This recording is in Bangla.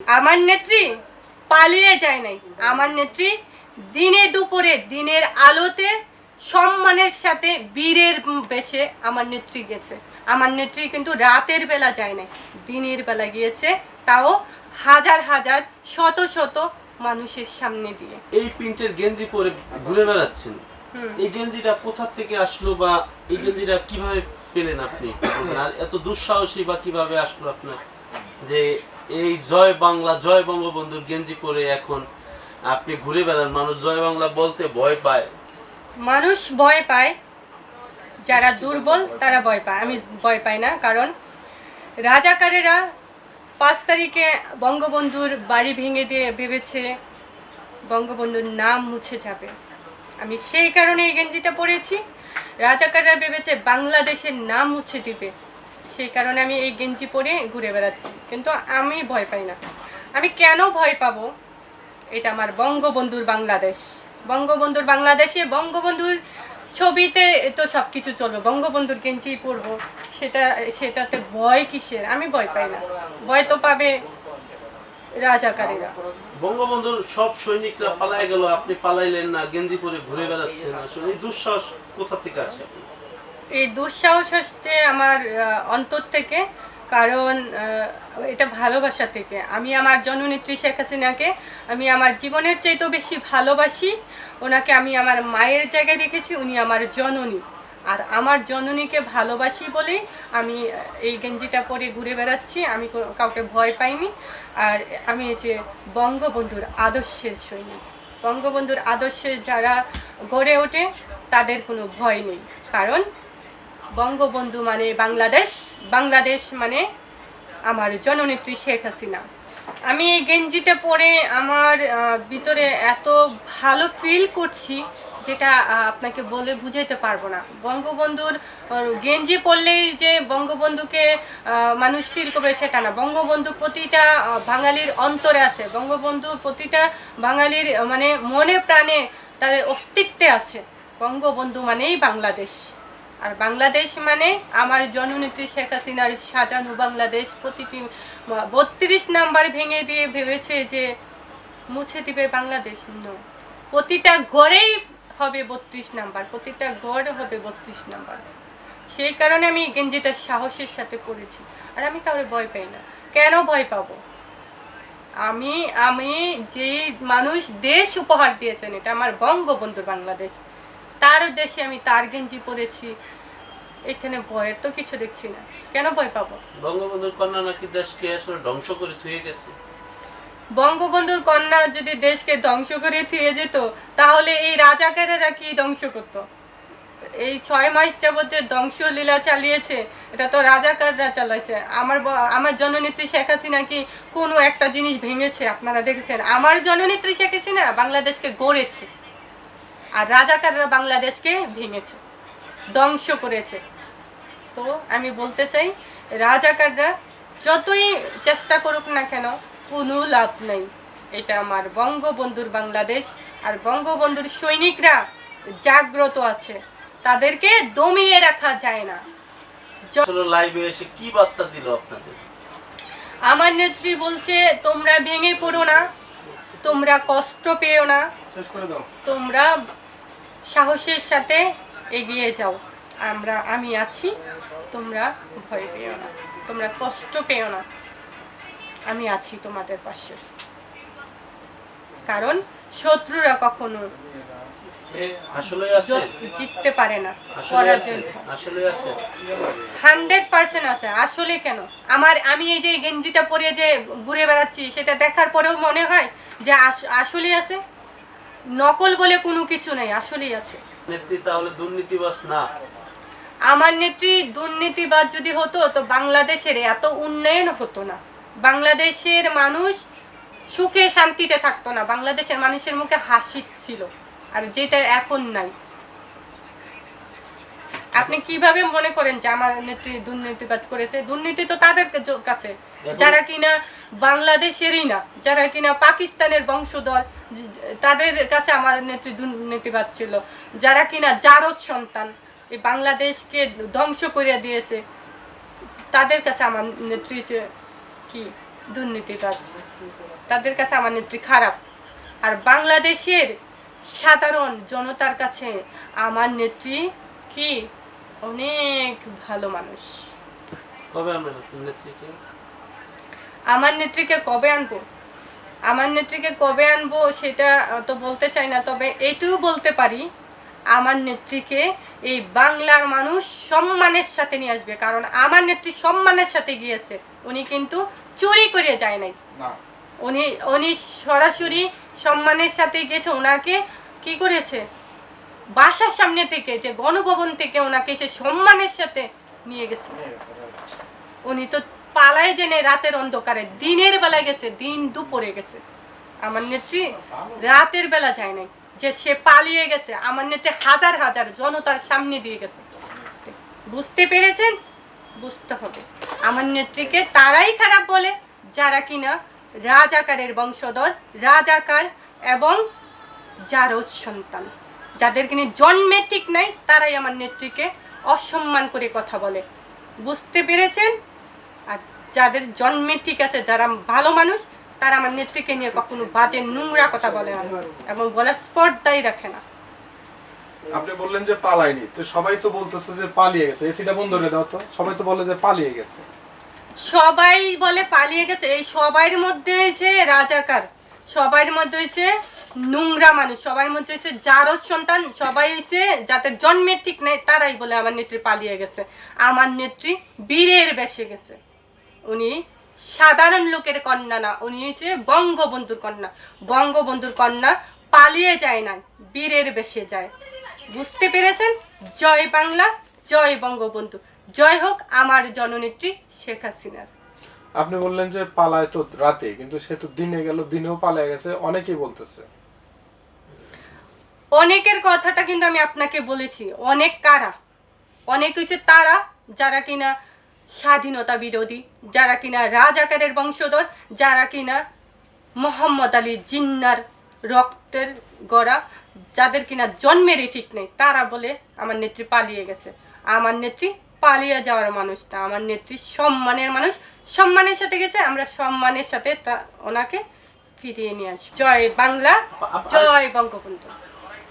আমার নেত্রী পালিয়ে যায় নাই। আমার নেত্রী দিনে দুপুরে দিনের আলোতে সম্মানের সাথে বীরের বেশে আমার নেত্রী গেছে। আমার নেত্রী কিন্তু রাতের বেলা যায় নাই দিনের বেলা গিয়েছে তাও হাজার হাজার শত শত মানুষের সামনে দিয়ে। এই প্রিন্টের গেঞ্জি পরে ঘুরে বেড়াচ্ছেন। এই গেঞ্জিটা কোথা থেকে আসলো বা এই গেঞ্জিটা কীভাবে পেলেন আপনি? আর এত দুঃসাহসী বা কীভাবে আসলো আপনার যে এই জয় বাংলা, জয় বঙ্গবন্ধুর গেঞ্জি পরে এখন আপনি ঘুরে বেড়ান। মানুষ জয় বাংলা বলতে ভয় পায়। মানুষ ভয় পায়। যারা দুর্বল, তারা ভয় পায়। আমি ভয় পাই না, কারণ রাজাকারেরা পাঁচ তারিখে বঙ্গবন্ধুর বাড়ি ভেঙে দিয়ে ভেবেছে বঙ্গবন্ধুর নাম মুছে যাবে। আমি সেই কারণে এই গেঞ্জিটা পরেছি। রাজাকাররা ভেবেছে বাংলাদেশের নাম মুছে দিবে। সেই কারণে আমি এই গেঞ্জি পরে ঘুরে বেড়াচ্ছি। কিন্তু আমি ভয় পাই না। আমি কেন ভয় পাবো? এটা আমার বঙ্গবন্ধুর বাংলাদেশ। বঙ্গবন্ধুর বাংলাদেশে বঙ্গবন্ধুর ছবিতে তো সব কিছু চলবে। বঙ্গবন্ধুর গেঞ্জি পরবো, সেটা, সেটাতে ভয় কিসের? আমি ভয় পাই না। ভয় তো পাবে রাজাকারীরা। বঙ্গবন্ধুর সব সৈনিকরা পালায় গেল, আপনি পালাইলেন না, গেঞ্জি পরে ঘুরে বেড়াচ্ছেন। আসলে দুঃসাহস কোথা থেকে? এই দুঃসাহস আসছে আমার অন্তর থেকে, কারণ এটা ভালোবাসা থেকে। আমি আমার জননেত্রী শেখ হাসিনাকে, আমি আমার জীবনের চাইতেও বেশি ভালোবাসি। ওনাকে আমি আমার মায়ের জায়গায় রেখেছি উনি আমার জননী। আর আমার জননীকে ভালোবাসি বলেই আমি এই গেঞ্জিটা পরে ঘুরে বেড়াচ্ছি। আমি কাউকে ভয় পাইনি। আর আমি এই যে বঙ্গবন্ধুর আদর্শের সৈনিক। বঙ্গবন্ধুর আদর্শে যারা গড়ে ওঠে, তাদের কোনো ভয় নেই। কারণ বঙ্গবন্ধু মানে বাংলাদেশ বাংলাদেশ মানে আমার জননেত্রী শেখ হাসিনা। আমি এই গেঞ্জিটা পরে আমার ভিতরে এত ভালো ফিল করছি যেটা আপনাকে বলে বুঝাইতে পারব না। বঙ্গবন্ধুর গেঞ্জি পরলেই যে বঙ্গবন্ধুকে মানুষ ফিল করবে সেটা না। বঙ্গবন্ধু প্রতিটা বাঙালির অন্তরে আছে। বঙ্গবন্ধু প্রতিটা বাঙালির মানে মনে প্রাণে তাদের অস্তিত্বে আছে। বঙ্গবন্ধু মানেই বাংলাদেশ। আর বাংলাদেশ মানে আমার জননেত্রী শেখ হাসিনার সাজানো বাংলাদেশ প্রতিটি বত্রিশ নাম্বার ভেঙে দিয়ে ভেবেছে যে মুছে দিবে বাংলাদেশ. প্রতিটা ঘরেই হবে বত্রিশ নাম্বার, প্রতিটা ঘর হবে বত্রিশ নাম্বার। সেই কারণে আমি গেঞ্জিটা সাহসের সাথে পরেছি। আর আমি কাউরে ভয় পাই না। কেন ভয় পাবো? আমি আমি যে মানুষ দেশ উপহার দিয়েছেন, এটা আমার বঙ্গবন্ধু বাংলাদেশ। তার দেশে আমি তার গেঞ্জি পরেছি। এখানে ভয়ের তো কিছু দেখছি না। কেন ভয় পাবো? বঙ্গবন্ধুর কন্যা নাকি দেশকে আসলে ধ্বংস করে থুয়ে গেছে? বঙ্গবন্ধুর কন্যা যদি দেশকে ধ্বংস করে থিয়ে যেত তাহলে এই রাজাকারেরা কি ধ্বংস করত? এই ছয় মাস যাবত যে ধ্বংসলীলা চালিয়েছে এটা তো রাজাকাররা চালাইছে। আমার আমার জননেত্রী শেখ হাসিনা কি কোনো একটা জিনিস ভেঙেছে? আপনারা দেখেছেন। আমার জননেত্রী শেখ হাসিনা বাংলাদেশকে গড়েছে। আর রাজাকাররা বাংলাদেশকে ভেঙেছে ধ্বংস করেছে। তো আমি বলতে চাই রাজাকাররা যতই চেষ্টা করুক না কেন কোনো লাভ নেই। এটা আমার বঙ্গবন্ধুর বাংলাদেশ আর বঙ্গবন্ধুর সৈনিকরা জাগ্রত আছে। তাদেরকে দমিয়ে রাখা যায় না। য- আসলে লাইভে এসে কি বার্তা দিল আপনাদের? আমার নেত্রী বলছে তোমরা ভেঙে পড়ো না তোমরা কষ্ট পেও না। তোমরা সাহসের সাথে এগিয়ে যাও। আমরা আমি আছি তোমরা ভয় পেও না। তোমরা কষ্ট পেও না। আমি আছি তোমাদের পাশে। কারণ শত্রুরা কখনো জিততে পারে না। আসলে আসলে হান্ড্রেড পার্সেন্ট আছে। আসলে কেন? আমার আমি এই যে গেঞ্জিটা পরে যে ঘুরে বেড়াচ্ছি সেটা দেখার পরেও মনে হয় যে আস- আসলেই আছে? নকল বলে কোনো কিছু নেই আসলেই আছে। নেত্রী তাহলে দুর্নীতিবাস না? আমার নেত্রী দুর্নীতিবাদ যদি হতো তো বাংলাদেশের এত উন্নয়ন হতো না। বাংলাদেশের মানুষ সুখে শান্তিতে থাকতো না। বাংলাদেশের মানুষের মুখে হাসি ছিল। আর যেটা এখন নাই। আপনি কীভাবে মনে করেন যে আমার নেত্রী দুর্নীতিবাজ করেছে? দুর্নীতি তো তাদের কাছে। যারা কিনা বাংলাদেশেরই না যারা কিনা পাকিস্তানের বংশধর তাদের কাছে আমার নেত্রী দুর্নীতিবাজ ছিল। যারা কিনা জারদ সন্তান এই বাংলাদেশকে ধ্বংস করে দিয়েছে তাদের কাছে আমার নেত্রী কি দুর্নীতিবাজ তাদের কাছে আমার নেত্রী খারাপ। আর বাংলাদেশের সাধারণ জনতার কাছে আমার নেত্রী কি অনেক ভালো মানুষ। কবে আনবেন নেত্রীকে? আমার নেত্রীকে কবে আনব? আমার নেত্রীকে কবে আনব সেটা তো বলতে চাই না তবে এটুকু বলতে পারি আমার নেত্রীকে এই বাংলার মানুষ সম্মানের সাথে নিয়ে আসবে কারণ আমার নেত্রী সম্মানের সাথে গিয়েছে। উনি কিন্তু চুরি করে যায় নাই। উনি উনি সরাসরি সম্মানের সাথে গেছে ওনাকে কি করেছে? বাসার সামনে থেকে যে গণভবন থেকে ওনাকে সে সম্মানের সাথে নিয়ে গেছে. উনি তো পালায় জেনে রাতের অন্ধকারে দিনের বেলায় গেছে দিন দুপুরে গেছে। আমার নেত্রী রাতের বেলা যায় নাই। যে সে পালিয়ে গেছে আমার নেত্রী হাজার হাজার জনতার সামনে দিয়ে গেছে। বুঝতে পেরেছেন? বুঝতে হবে। আমার নেত্রীকে তারাই খারাপ বলে যারা কিনা রাজাকারের বংশধর রাজাকার এবং জারজ সন্তান। যাদের কিনা জন্মে ঠিক নাই তারাই আমার নেত্রীকে অসম্মান করে কথা বলে। বুঝতে পেরেছেন? আর যাদের জন্মে ঠিক আছে যারা ভালো মানুষ তারা আমার নেত্রীকে নিয়ে কখনো বাজে নোংরা কথা বলে না এবং বলার স্পর্ধাই রাখে না। আপনি বললেন যে পালায়নি তো সবাই তো বলতেছে যে পালিয়ে গেছে। এসিটা বন্ধ করে দাও তো। সবাই তো বলে যে পালিয়ে গেছে। সবাই বলে পালিয়ে গেছে। এই সবার মধ্যে হয়েছে রাজাকার। সবার মধ্যে হয়েছে নোংরা মানুষ। সবাই মধ্যে হচ্ছে জারজ সন্তান। সবাই হচ্ছে যাদের জন্মের ঠিক নেই, তারাই বলে আমার নেত্রী পালিয়ে গেছে। আমার নেত্রী বীরের বেশে গেছে। উনি সাধারণ লোকের কন্যা না, উনি হচ্ছে বঙ্গবন্ধুর কন্যা। বঙ্গবন্ধুর কন্যা পালিয়ে যায় না বীরের বেশে যায়। বুঝতে পেরেছেন? জয় বাংলা, জয় বঙ্গবন্ধু। জয় হোক আমার জননেত্রী শেখ হাসিনার। আপনি বললেন যে পালায় তো রাতে, কিন্তু সে তো দিনে গেল, দিনেও পালায় গেছে, অনেকেই বলতেছে। অনেকের কথাটা কিন্তু আমি আপনাকে বলেছি। অনেক কারা? অনেক হচ্ছে তারা যারা কিনা স্বাধীনতা বিরোধী যারা কিনা রাজাকারের বংশধর যারা কিনা মোহাম্মদ আলী জিন্নার রক্তের গড়া যাদের কিনা জন্মেরই ঠিক নেই তারা বলে আমার নেত্রী পালিয়ে গেছে। আমার নেত্রী পালিয়ে যাওয়ার মানুষটা আমার নেত্রী সম্মানের মানুষ। সম্মানের সাথে গেছে আমরা সম্মানের সাথে তা ওনাকে ফিরিয়ে নিয়ে আসি জয় বাংলা জয় বঙ্গবন্ধু।